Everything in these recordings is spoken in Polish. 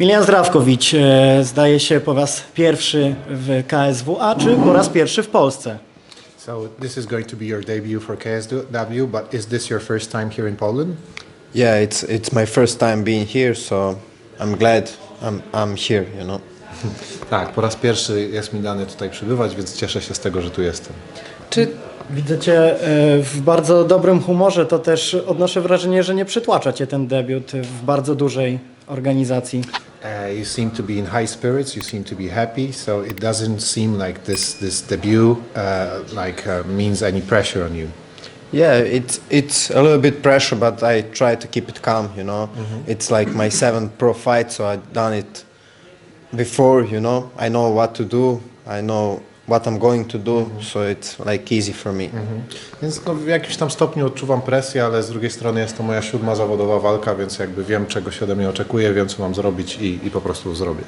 Milian Zdrawkowicz e, zdaje się po raz pierwszy w KSWA, czy po raz pierwszy w Polsce? So this is going to be your debut for KSW, but is this your first time here in Poland? Yeah, it's it's my first time being here, so I'm glad I'm I'm here. You know. Tak, po raz pierwszy jest mi dane tutaj przybywać, więc cieszę się z tego, że tu jestem. Czy Widzę Cię e, w bardzo dobrym humorze, to też odnoszę wrażenie, że nie przytłacza Cię ten debiut w bardzo dużej organizacji. Uh, you seem to be in high spirits. You seem to be happy. So it doesn't seem like this this debut uh, like uh, means any pressure on you. Yeah, it's it's a little bit pressure, but I try to keep it calm. You know, it's like my seventh pro fight, so I've done it before. You know, I know what to do. I know what I'm going to do, so it's like easy for me. Więc no, w jakimś tam stopniu odczuwam presję, ale z drugiej strony jest to moja siódma zawodowa walka, więc jakby wiem, czego się ode mnie oczekuje, wiem, co mam zrobić i, i po prostu zrobię.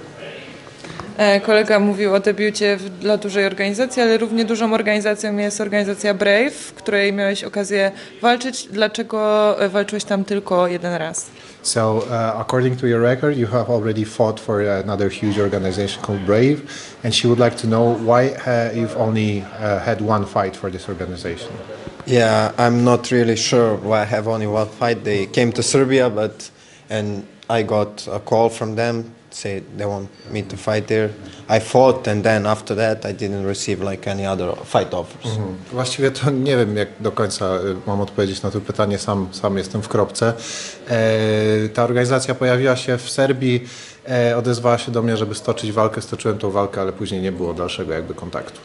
E, kolega mówił o debiucie dla dużej organizacji, ale równie dużą organizacją jest organizacja Brave, w której miałeś okazję walczyć. Dlaczego e, walczyłeś tam tylko jeden raz? So, uh, according to your record, you have already fought for another huge organization called Brave, and she would like to know why uh, you've only uh, had one fight for this organization. Yeah, I'm not really sure why I have only one fight. They came to Serbia, but and I got a call from them say they want me to fight there. I fought, and then after that, I didn't receive like any other fight offers. Właściwie to nie wiem, jak do końca y, mam odpowiedzieć na to pytanie, sam, sam jestem w kropce. E, ta organizacja pojawiła się w Serbii, e, odezwała się do mnie, żeby stoczyć walkę, stoczyłem tą walkę, ale później nie było dalszego jakby kontaktu.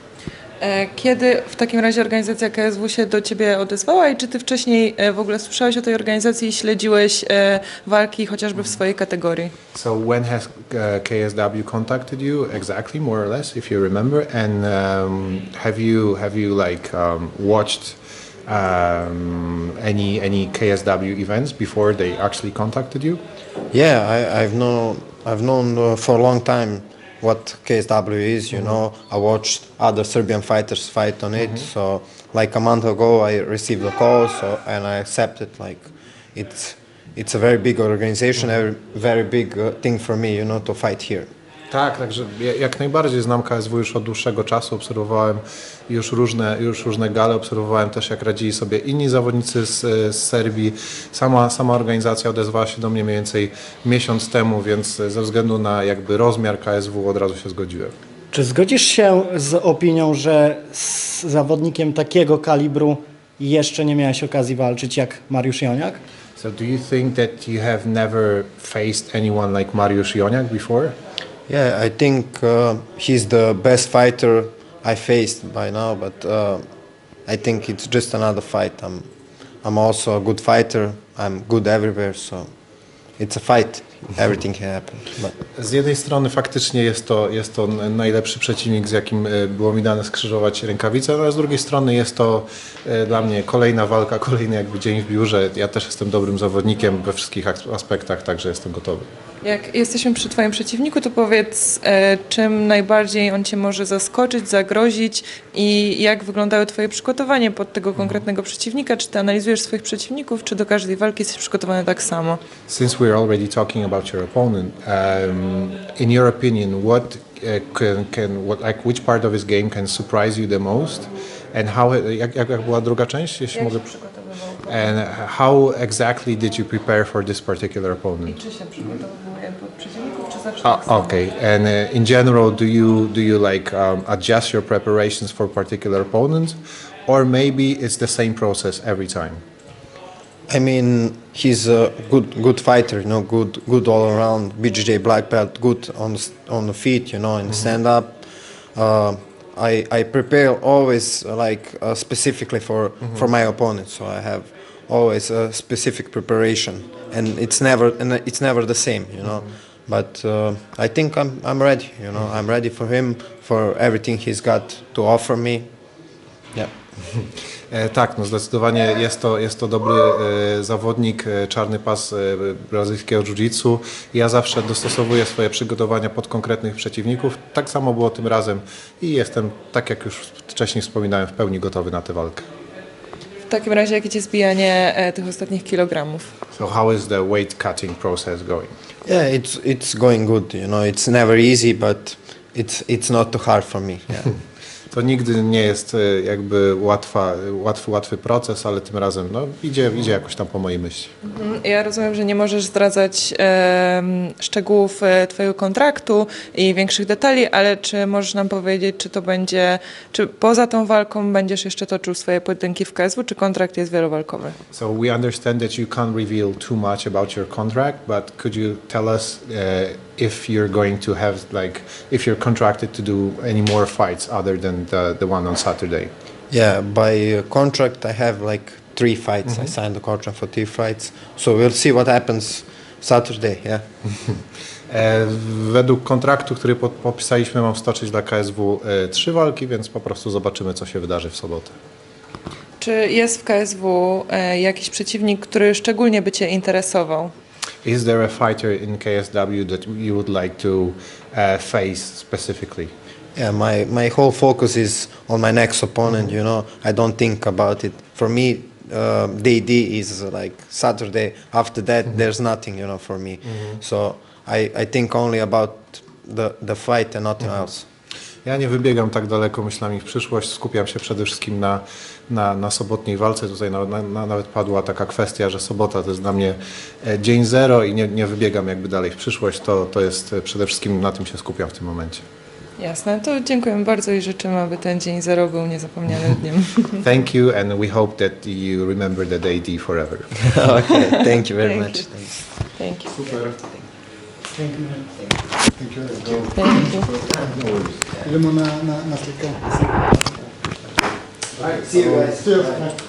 E, Kiedy w takim razie organizacja KSW się do Ciebie odezwała i czy Ty wcześniej e, w ogóle słyszałeś o tej organizacji i śledziłeś e, walki chociażby w swojej kategorii? So when has KSW contacted you exactly, more or less, if you remember? And um, have you have you like um, watched um, any any KSW events before they actually contacted you? Yeah, I, I've known I've known uh, for a long time what KSW is. You mm-hmm. know, I watched other Serbian fighters fight on it. Mm-hmm. So, like a month ago, I received a call, so and I accepted. Like, it's it's a very big organization, mm-hmm. a very big uh, thing for me. You know, to fight here. Tak, także ja- jak najbardziej znam KSW już od dłuższego czasu, obserwowałem już różne, już różne gale, obserwowałem też jak radzili sobie inni zawodnicy z, z Serbii. Sama, sama organizacja odezwała się do mnie mniej więcej miesiąc temu, więc ze względu na jakby rozmiar KSW od razu się zgodziłem. Czy zgodzisz się z opinią, że z zawodnikiem takiego kalibru jeszcze nie miałeś okazji walczyć jak Mariusz Joniak? So do you think that you have never faced anyone like Mariusz Joniak before? Yeah, I think uh, he's the best fighter I faced by now, but uh, I think it's just another fight. I'm, I'm also a good fighter. I'm good everywhere, so it's a fight. Everything can happen. But Z jednej strony faktycznie jest to, jest to najlepszy przeciwnik, z jakim e, było mi dane skrzyżować rękawice, ale z drugiej strony jest to e, dla mnie kolejna walka, kolejny jakby dzień w biurze. Ja też jestem dobrym zawodnikiem we wszystkich aspektach, także jestem gotowy. Jak jesteśmy przy Twoim przeciwniku, to powiedz, e, czym najbardziej on Cię może zaskoczyć, zagrozić i jak wyglądały Twoje przygotowanie pod tego konkretnego przeciwnika? Czy Ty analizujesz swoich przeciwników, czy do każdej walki jesteś przygotowany tak samo? Since we're already talking about your opponent, um, in your opinion, what uh, can, can what like which part of his game can surprise you the most, and how jak, jak, jak była druga część, jeśli mogę? And how exactly did you prepare for this particular opponent? Czy się przygotowuje pod przeciwników, czy zawsze okay. And uh, in general, do you do you like um, adjust your preparations for particular opponents, or maybe it's the same process every time? I mean, he's a good good fighter. You know, good good all around. BJJ black belt, good on the, on the feet. You know, and stand up. Uh, I I prepare always uh, like uh, specifically for for my opponent. So I have always a specific preparation, and it's never and it's never the same. You know. But uh, I think I'm I'm ready. You know, I'm ready for him for everything he's got to offer me. Yeah. E, tak, no zdecydowanie jest to, jest to dobry e, zawodnik, e, czarny pas e, brazylijskiego jiu-jitsu. Ja zawsze dostosowuję swoje przygotowania pod konkretnych przeciwników. Tak samo było tym razem i jestem, tak jak już wcześniej wspominałem, w pełni gotowy na tę walkę. W takim razie, jakie Cię zbijanie e, tych ostatnich kilogramów? So how is the weight cutting process going? Yeah, it's it's going good. You know, it's never easy, but it's it's not too hard for me. Yeah. To nigdy nie jest e, jakby łatwa, łatwy, łatwy proces, ale tym razem no, idzie, idzie jakoś tam po mojej myśli. Ja rozumiem, że nie możesz zdradzać em, szczegółów e, Twojego kontraktu i większych detali, ale czy możesz nam powiedzieć, czy to będzie, czy poza tą walką będziesz jeszcze toczył swoje pojedynki w KSW, czy kontrakt jest wielowalkowy? So we understand that you can't reveal too much about your contract, but could you tell us uh, if you're going to have like if you're contracted to do any more fights other than the, the one on Saturday? Yeah, by uh, contract, I have like three fights. I signed the contract for three fights. So we'll see what happens Saturday. Yeah. E, według kontraktu, który pod, podpisaliśmy, mam stoczyć dla KSW e, trzy walki, więc po prostu zobaczymy, co się wydarzy w sobotę. Czy jest w KSW e, jakiś przeciwnik, który szczególnie by Cię interesował? Is there a fighter in KSW that you would like to uh, face specifically? Yeah, my, my whole focus is on my next opponent, you know. I don't think about it. For me, uh, DD is like Saturday. After that, there's nothing, you know, for me. So I, I think only about the, the fight and nothing else. Ja nie wybiegam tak daleko myślami w przyszłość, skupiam się przede wszystkim na, na, na sobotniej walce. Tutaj na, na, na, nawet padła taka kwestia, że sobota to jest dla mnie e, dzień zero i nie, nie wybiegam jakby dalej w przyszłość. To, to jest e, przede wszystkim na tym się skupiam w tym momencie. Jasne, to dziękujemy bardzo i życzymy, aby ten dzień zero był niezapomnianym dniem. Thank you and we hope that you remember that AD forever. okay, thank you very Thank much. you. Thank you. Dziękuję. Thank you. Idziemy na, na, na kilka. See you guys. Cheers.